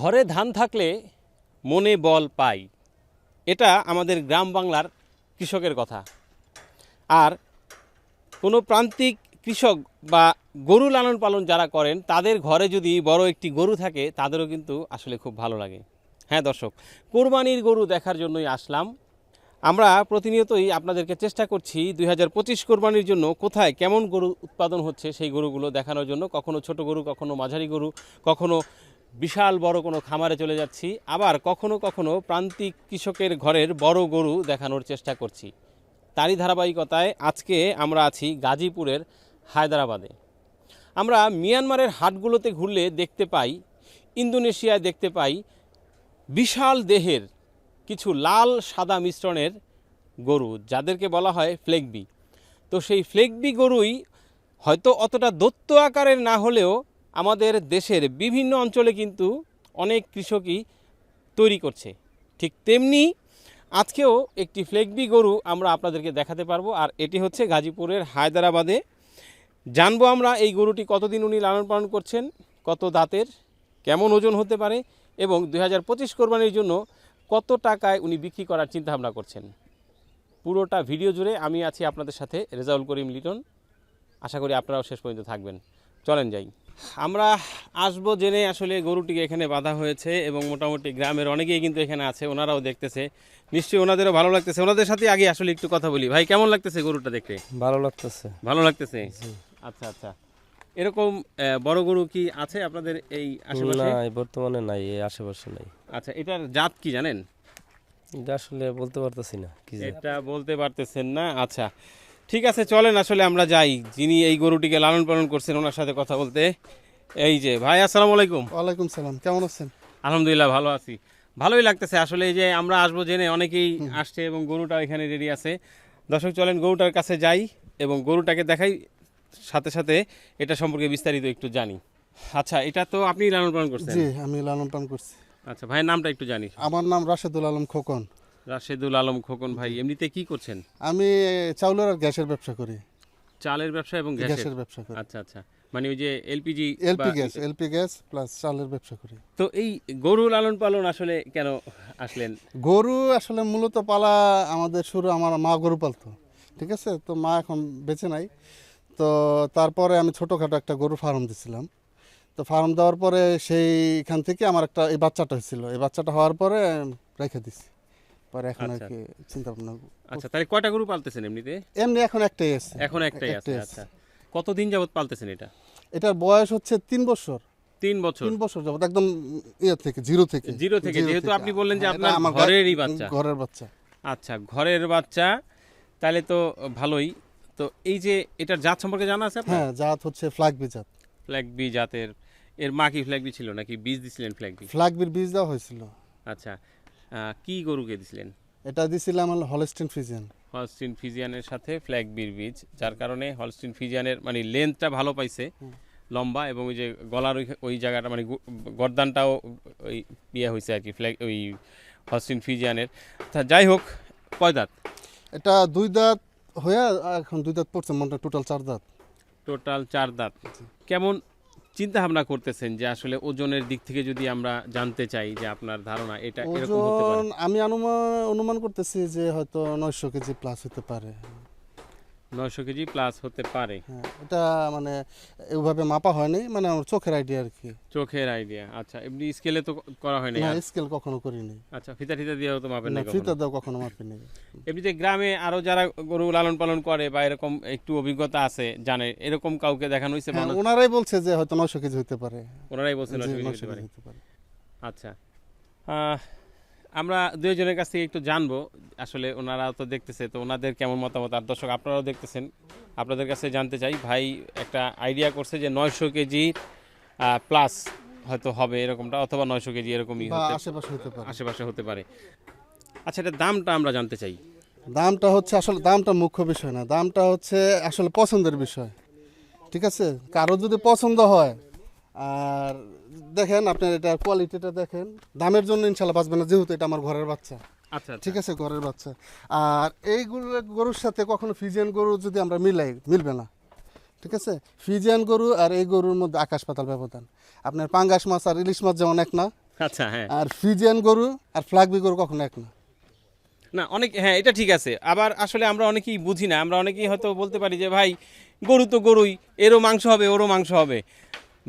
ঘরে ধান থাকলে মনে বল পাই। এটা আমাদের গ্রাম বাংলার কৃষকের কথা। আর কোনো প্রান্তিক কৃষক বা গরু লালন পালন যারা করেন, তাদের ঘরে যদি বড় একটি গরু থাকে, তাদেরও কিন্তু আসলে খুব ভালো লাগে। হ্যাঁ দর্শক, কোরবানির গরু দেখার জন্যই আসলাম। আমরা প্রতিনিয়তই আপনাদেরকে চেষ্টা করছি দুই হাজার পঁচিশ কোরবানির জন্য কোথায় কেমন গরু উৎপাদন হচ্ছে সেই গরুগুলো দেখানোর জন্য। কখনো ছোট গরু, কখনো মাঝারি গরু, কখনো বিশাল বড় কোনো খামারে চলে যাচ্ছি। আবার কখনো কখনো প্রান্তিক কৃষকের ঘরের বড় গরু দেখানোর চেষ্টা করছি। তারই ধারাবাহিকতায় আজকে আমরা আছি গাজীপুরের হায়দ্রাবাদে। আমরা মিয়ানমারের হাটগুলোতে ঘুরলে দেখতে পাই, ইন্দোনেশিয়ায় দেখতে পাই বিশাল দেহের কিছু লাল সাদা মিশ্রণের গরু, যাদেরকে বলা হয় ফ্লেগবি তো সেই ফ্লেগবি গরুই হয়তো অতটা দত্ত আকারের না হলেও আমাদের দেশের বিভিন্ন অঞ্চলে কিন্তু অনেক কৃষকই তৈরি করছে। ঠিক তেমনি আজকেও একটি ফ্লেগবি গরু আমরা আপনাদেরকে দেখাতে পারব, আর এটি হচ্ছে গাজীপুরের হায়দ্রাবাদে। জানব আমরা এই গরুটি কতদিন উনি লালন পালন করছেন, কত দাঁতের, কেমন ওজন হতে পারে, এবং দুই হাজার পঁচিশ কোরবানির জন্য কত টাকায় উনি বিক্রি করার চিন্তা ভাবনা করছেন। পুরোটা ভিডিও জুড়ে আমি আছি আপনাদের সাথে রেজাউল করিম লিটন। আশা করি আপনারাও শেষ পর্যন্ত থাকবেন। চলেন যাই। আমরা আসব জেনে আসলে গরুটিকে এখানে বাঁধা হয়েছে এবং মোটামুটি গ্রামের অনেকেই কিন্তু এখানে আছে ওনারাও দেখতেছে। নিশ্চয়ই ওনাদেরও ভালো লাগতেছে। ওনাদের সাথে আগে আসলে একটু কথা বলি। ভাই কেমন লাগতেছে গরুটা দেখতে? ভালো লাগতেছে। ভালো লাগতেছে? আচ্ছা আচ্ছা। এরকম বড় গরু কি আছে আপনাদের এই আশেপাশে? না বর্তমানে নাই এই আশেপাশে নাই। আচ্ছা এটার জাত কি জানেন? এটা আসলে বলতে পারতেছি না কি এটা বলতে পারতেছেন না? আচ্ছা ঠিক আছে চলেন আসলে আমরা যাই। যিনি এই গরুটিকে লালন পালন করছেন ওনার সাথে কথা বলতে। এই যে ভাই আসসালামু আলাইকুম। ওয়ালাইকুম সালাম কেমন আছেন? আলহামদুলিল্লাহ ভালো আছি। ভালোই লাগতেছে আসলে এই যে আমরা আসব জেনে অনেকেই আসছে এবং গরুটা এখানে রেডি আছে। দর্শক চলেন গরুটার কাছে যাই এবং গরুটাকে দেখাই সাথে সাথে এটা সম্পর্কে বিস্তারিত একটু জানি। আচ্ছা এটা তো আপনি লালন পালন করছেন? জি আমি লালন পালন করছি। আচ্ছা ভাইয়ের নামটা একটু জানি। আমার নাম রাশেদুল আলম খোকন। রাশেদুল আলম খোকন ভাই এমনিতে কি করছেন? আমি চাউলের আর গ্যাসের ব্যবসা করি। চালের ব্যবসা এবং গ্যাসের? ব্যবসা করি। আচ্ছা আচ্ছা। মানে ওই যে LPG LP gas LP gas plus চালের ব্যবসা করি। তো এই গরু লালন পালন আসলে কেন আসলেন? গরু আসলে মূলত পালা আমাদের শুরু আমার মা গরু পালতো ঠিক আছে? তো মা এখন বেঁচে নাই। তো তারপরে আমি ছোটোখাটো একটা গরু ফার্ম দিছিলাম। তো ফার্ম দেওয়ার পরে সেইখান থেকে আমার একটা এই বাচ্চাটা হয়েছিল। এই বাচ্চাটা হওয়ার পরে রেখে দিছি। পরে এখন আর আচ্ছা। কি চিন্তা ভাবনা আচ্ছা তাহলে কয়টা গরু পালতেছেন এমনিতে? এমনি এখন একটাই আছে। এখন একটাই আছে আচ্ছা। কতদিন যাবত পালতেছেন এটা? এটার বয়স হচ্ছে তিন বছর। তিন বছর? তিন বছর যাবত একদম ইয়ে থেকে জিরো থেকে। জিরো থেকে যেহেতু আপনি বললেন যে হ্যাঁ, আপনার ঘরেরই বাচ্চা। ঘরের বাচ্চা। আচ্ছা ঘরের বাচ্চা তাহলে তো ভালোই। তো এই যে এটার জাত সম্পর্কে জানা আছে আপনার? হ্যাঁ জাত হচ্ছে ফ্ল্যাগ বি জাত। ফ্ল্যাগ বি জাতের এর মা কি ফ্ল্যাগ বি ছিল নাকি বীজ দিছিলেন ফ্ল্যাগ বি ফ্ল্যাগ বির বীজ দেওয়া হয়েছিল। আচ্ছা কি গরুকে দিছিলেন? এটা দিছিলাম হলো হলস্টিন ফ্রিজিয়ান হলস্টিন ফিজিয়ানের সাথে ফ্ল্যাগ বির বীজ যার কারণে হলস্টিন ফিজিয়ানের মানে লেন্থটা ভালো পাইছে লম্বা এবং ওই যে গলার ওই ওই জায়গাটা মানে গর্দানটাও ওই ইয়ে হয়েছে আর কি ফ্ল্যাগ ওই হলস্টিন ফিজিয়ানের তা যাই হোক কয় দাঁত? এটা দুই দাঁত হয়ে এখন দুই দাঁত পড়ছে মনে টোটাল চার দাঁত। টোটাল চার দাঁত। কেমন চিন্তা ভাবনা করতেছেন যে আসলে ওজনের দিক থেকে যদি আমরা জানতে চাই যে আপনার ধারণা এটা এরকম হতে পারে? আমি অনুমান অনুমান করতেছি যে হয়তো নয়শো কেজি প্লাস হতে পারে। নয়শো কেজি প্লাস হতে পারে। হ্যাঁ এটা মানে ওইভাবে মাপা হয়নি মানে আমার চোখের আইডিয়া আর কি। চোখের আইডিয়া আচ্ছা এমনি স্কেলে তো করা হয়নি না স্কেল কখনো করিনি। আচ্ছা ফিতা ফিতা দিয়েও তো মাপেন না। ফিতা দাও কখনো মাপিনি এমনিতে গ্রামে আরও যারা গরু লালন পালন করে বা এরকম একটু অভিজ্ঞতা আছে জানে এরকম কাউকে দেখানো হয়েছে হ্যাঁ, ওনারাই বলছে যে হয়তো নয়শো কেজি হতে পারে। ওনারাই বলছেন জি, 900 কেজি হতে পারে। আচ্ছা আমরা দুইজনের কাছ থেকে একটু জানব আসলে ওনারা তো দেখতেছে তো ওনাদের কেমন মতামত? আর দর্শক আপনারাও দেখতেছেন আপনাদের কাছে জানতে চাই ভাই একটা আইডিয়া করছে যে নয়শো কেজি প্লাস হয়তো হবে এরকমটা অথবা নয়শো কেজি এরকমই আশেপাশে হতে পারে। আশেপাশে হতে পারে। আচ্ছা এটা দামটা আমরা জানতে চাই। দামটা হচ্ছে আসলে দামটা মুখ্য বিষয় না দামটা হচ্ছে আসলে পছন্দের বিষয় ঠিক আছে? কারও যদি পছন্দ হয় আর দেখেন আপনার এটা কোয়ালিটিটা দেখেন। দামের জন্য ইনশাল্লাহ বাঁচবে না যেহেতু এটা আমার ঘরের বাচ্চা। আচ্ছা ঠিক আছে ঘরের বাচ্চা। আর এইগুলো গরুর সাথে কখনো ফিজিয়ান গরু যদি আমরা মিলাই মিলবে না। ঠিক আছে? ফিজিয়ান গরু আর এই গরুর মধ্যে আকাশ পাতাল ব্যবধান। আপনার পাঙ্গাস মাছ আর ইলিশ মাছ যেমন এক না আচ্ছা হ্যাঁ। আর ফিজিয়ান গরু আর ফ্লাগবি গরু কখনো এক না। না অনেক হ্যাঁ এটা ঠিক আছে। আবার আসলে আমরা অনেকেই বুঝি না আমরা অনেকেই হয়তো বলতে পারি যে ভাই গরু তো গরুই এরও মাংস হবে ওরও মাংস হবে।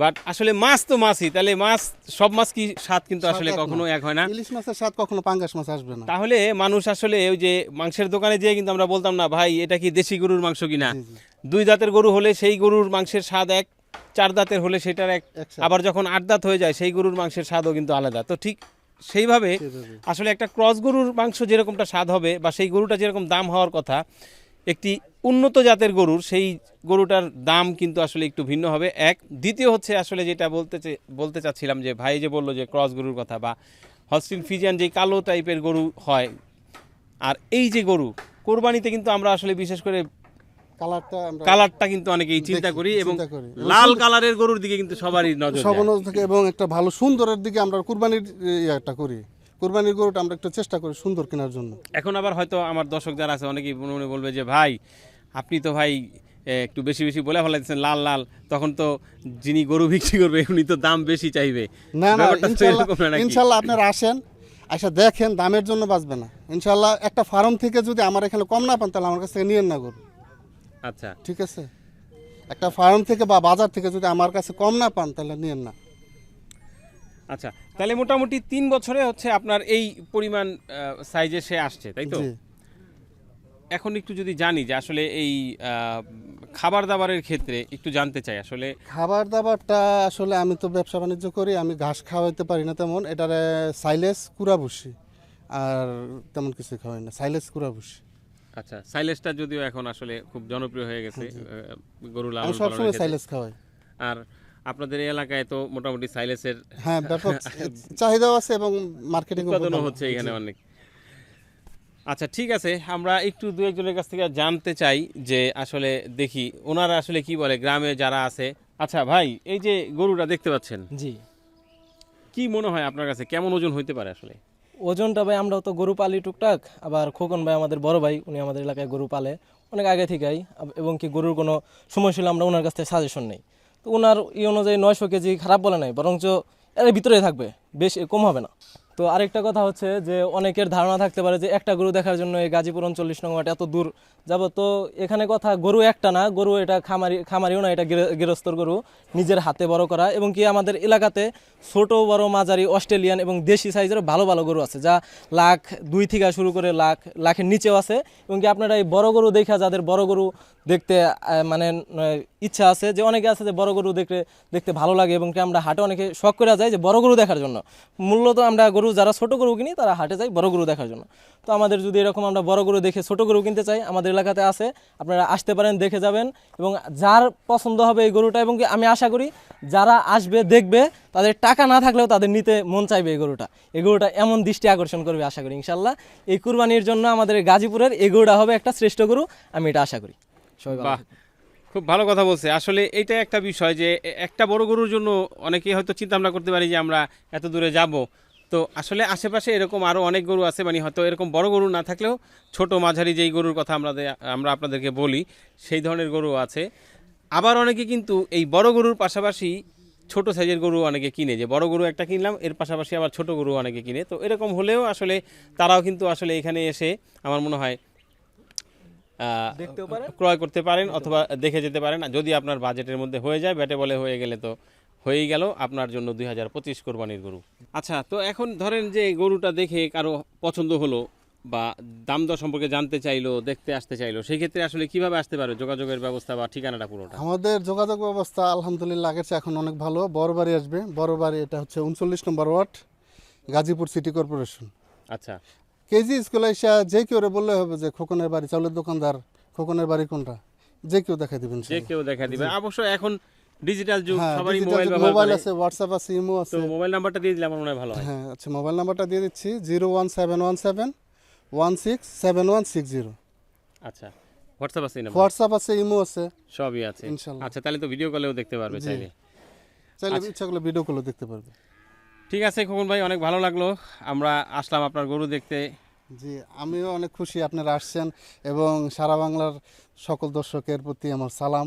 বাট আসলে মাছ তো মাছই। তাহলে মাছ সব মাছ কি স্বাদ কিন্তু আসলে। কখনো এক হয় না। ইলিশ মাছের স্বাদ কখনো পাঙ্গাস মাছ আসবে না। তাহলে মানুষ আসলে ওই যে মাংসের দোকানে যেয়ে কিন্তু আমরা বলতাম না ভাই এটা কি দেশি গরুর মাংস কিনা। দুই দাঁতের গরু হলে সেই গরুর মাংসের স্বাদ এক চার দাঁতের হলে সেটার এক। আবার যখন আট দাঁত হয়ে যায় সেই গরুর মাংসের স্বাদও কিন্তু আলাদা। তো ঠিক সেইভাবে। আসলে একটা ক্রস গরুর মাংস যেরকমটা স্বাদ হবে বা সেই গরুটা যেরকম দাম হওয়ার কথা একটি উন্নত জাতের গরুর সেই গরুটার দাম কিন্তু আসলে একটু ভিন্ন হবে। এক দ্বিতীয় হচ্ছে আসলে যেটা বলতে বলতে চাচ্ছিলাম যে ভাই যে বলল যে ক্রস গরুর কথা বা হস্টিন ফিজিয়ান যে কালো টাইপের গরু হয় আর এই যে গরু কোরবানিতে কিন্তু আমরা আসলে বিশেষ করে কালারটা কালারটা কিন্তু অনেকেই চিন্তা করি এবং লাল কালারের গরুর দিকে কিন্তু সবারই নজর থেকে এবং একটা ভালো সুন্দরের দিকে আমরা কুরবানির ইয়েটা করি। কুরবানির গরুটা আমরা একটু চেষ্টা করি সুন্দর কেনার জন্য। এখন আবার হয়তো আমার দর্শক যারা আছে অনেকেই মনে মনে বলবে যে ভাই আপনি তো ভাই একটু বেশি বেশি বলে ফেলাইছেন লাল লাল। তখন তো যিনি গরু বিক্রি করবে উনি তো দাম বেশি চাইবে। না না ইনশাল্লাহ আপনারা আসেন আচ্ছা দেখেন দামের জন্য বাঁচবে না। ইনশাল্লাহ একটা ফার্ম থেকে যদি আমার এখানে কম না পান তাহলে আমার কাছ থেকে নিয়েন না গরু। আচ্ছা। ঠিক আছে? একটা ফার্ম থেকে বা বাজার থেকে যদি আমার কাছে কম না পান তাহলে নিয়েন না। আচ্ছা তাহলে মোটামুটি তিন বছরে হচ্ছে আপনার এই পরিমাণ সাইজে সে আসছে তাই তো? এখন একটু যদি জানি যে আসলে এই খাবার দাবারের ক্ষেত্রে একটু জানতে চাই আসলে খাবার দাবারটা আসলে আমি তো ব্যবসা বাণিজ্য করি আমি ঘাস খাওয়াইতে পারি না তেমন এটারে সাইলেস কুড়া বসি আর তেমন কিছু খাওয়াই না সাইলেস কুড়া বসি আচ্ছা সাইলেসটা যদিও এখন আসলে খুব জনপ্রিয় হয়ে গেছে আহ, গরু লালন সবসময় সাইলেস খাওয়াই। আর আপনাদের এই এলাকায় তো মোটামুটি সাইলেসের হ্যাঁ ব্যাপক চাহিদাও আছে এবং মার্কেটিং উৎপাদনও হচ্ছে এখানে অনেক। আচ্ছা ঠিক আছে আমরা একটু দু একজনের কাছ থেকে জানতে চাই যে আসলে দেখি ওনারা আসলে কি বলে গ্রামে যারা আছে। আচ্ছা ভাই এই যে গরুটা দেখতে পাচ্ছেন। জি। কি মনে হয় আপনার কাছে? কেমন ওজন হইতে পারে আসলে? ওজনটা ভাই আমরা তো গরু পালি টুকটাক আবার খোকন ভাই আমাদের বড় ভাই উনি আমাদের এলাকায় গরু পালে অনেক আগে থেকেই এবং কি গরুর কোনো সমস্যা হলে আমরা ওনার কাছ থেকে সাজেশন নেই। তো ওনার এই অনুযায়ী নয়শো কেজি খারাপ বলে নাই, বরঞ্চ এর ভিতরে থাকবে, বেশ কম হবে না। তো আরেকটা কথা হচ্ছে যে অনেকের ধারণা থাকতে পারে যে একটা গরু দেখার জন্য এই গাজীপুর উনচল্লিশ নং এত দূর যাব। তো এখানে কথা গরু একটা না, গরু এটা খামারি, খামারিও না, এটা গৃহ- গৃহস্থর গরু, নিজের হাতে বড় করা এবং কি আমাদের এলাকাতে ছোট, বড়, মাঝারি, অস্ট্রেলিয়ান এবং দেশি সাইজের ভালো ভালো গরু আছে, যা লাখ দুই থেকে শুরু করে লাখ, লাখের নিচেও আছে এবং কি আপনারা এই বড় গরু দেখা যাদের বড় গরু দেখতে মানে ইচ্ছা আছে, যে অনেকে আছে যে বড় গরু দেখতে দেখতে ভালো লাগে এবং কি আমরা হাটে অনেকে শখ করে যাই যে বড় গরু দেখার জন্য। মূলত আমরা গরু যারা ছোট গরু কিনি, তারা হাটে যাই বড় গরু দেখার জন্য। তো আমাদের যদি এরকম আমরা বড় গরু দেখে ছোট গরু কিনতে চাই, আমাদের এলাকাতে আছে, আপনারা আসতে পারেন, দেখে যাবেন। এবং যার পছন্দ হবে এই গরুটা, এবং আমি আশা করি যারা আসবে, দেখবে, তাদের টাকা না থাকলেও তাদের নিতে মন চাইবে এই গরুটা। এই গরুটা এমন দৃষ্টি আকর্ষণ করবে, আশা করি ইনশাল্লাহ এই কুরবানির জন্য আমাদের গাজীপুরের এই গরুটা হবে একটা শ্রেষ্ঠ গরু, আমি এটা আশা করি। খুব ভালো কথা বলছে। আসলে এটা একটা বিষয় যে, একটা বড় গরুর জন্য অনেকেই হয়তো চিন্তা ভাবনা করতে পারি যে, আমরা এত দূরে যাব। তো আসলে আশেপাশে এরকম আরও অনেক গরু আছে মানে হয়তো এরকম বড় গরু না থাকলেও ছোট মাঝারি যেই গরুর কথা আমরা আমরা আপনাদেরকে বলি সেই ধরনের গরু আছে। আবার অনেকে কিন্তু এই বড় গরুর পাশাপাশি ছোট সাইজের গরু অনেকে কিনে। যে বড় গরু একটা কিনলাম এর পাশাপাশি আবার ছোট গরু অনেকে কিনে। তো এরকম হলেও আসলে তারাও কিন্তু আসলে এখানে এসে আমার মনে হয় ক্রয় করতে পারেন অথবা দেখে যেতে পারেন। যদি আপনার বাজেটের মধ্যে হয়ে যায় ব্যাটে বলে হয়ে গেলে তো হয়েই গেল আপনার জন্য দুই হাজার পঁচিশ কোরবানির গরু। আচ্ছা তো এখন ধরেন যে গরুটা দেখে কারও পছন্দ হলো বা দাম দর সম্পর্কে জানতে চাইলো দেখতে আসতে চাইলো সেই ক্ষেত্রে আসলে কীভাবে আসতে পারে যোগাযোগের ব্যবস্থা বা ঠিকানাটা পুরোটা? আমাদের যোগাযোগ ব্যবস্থা আলহামদুলিল্লাহ আগের এখন অনেক ভালো। বড় বাড়ি আসবে। বড় বাড়ি এটা হচ্ছে উনচল্লিশ নম্বর ওয়ার্ড গাজীপুর সিটি কর্পোরেশন। আচ্ছা। কেজি স্কুলে এসে যে কেউ বললে হবে যে খোকনের বাড়ি চাউলের দোকানদার খোকনের বাড়ি কোনটা? যে কেউ দেখা দিবেন যে কেউ দেখা দিবে। অবশ্য এখন ডিজিটাল যুগ হ্যাঁ সবারই মোবাইল ব্যবহার মোবাইল আছে হোয়াটসঅ্যাপ আছে ইমো তো মোবাইল নাম্বারটা দিয়ে দিলে আমার মনে হয় ভালো হয়। হ্যাঁ আচ্ছা মোবাইল নাম্বারটা দিয়ে দিচ্ছি zero one seven one seven one six seven one six zero আচ্ছা হোয়াটসঅ্যাপ আছে এই নাম্বার হোয়াটসঅ্যাপ আছে ইমো আছে। সবই আছে। ইনশাল্লাহ। আচ্ছা তাহলে তো ভিডিও কলেও দেখতে পারবে চাইলে। চাইলে আচ্ছা। ইচ্ছা করলে ভিডিও কলও দেখতে পারবে। ঠিক আছে খোকন ভাই অনেক ভালো লাগল। আমরা আসলাম আপনার গরু দেখতে। জি আমিও অনেক খুশি আপনারা আসছেন এবং সারা বাংলার সকল দর্শকের প্রতি আমার সালাম।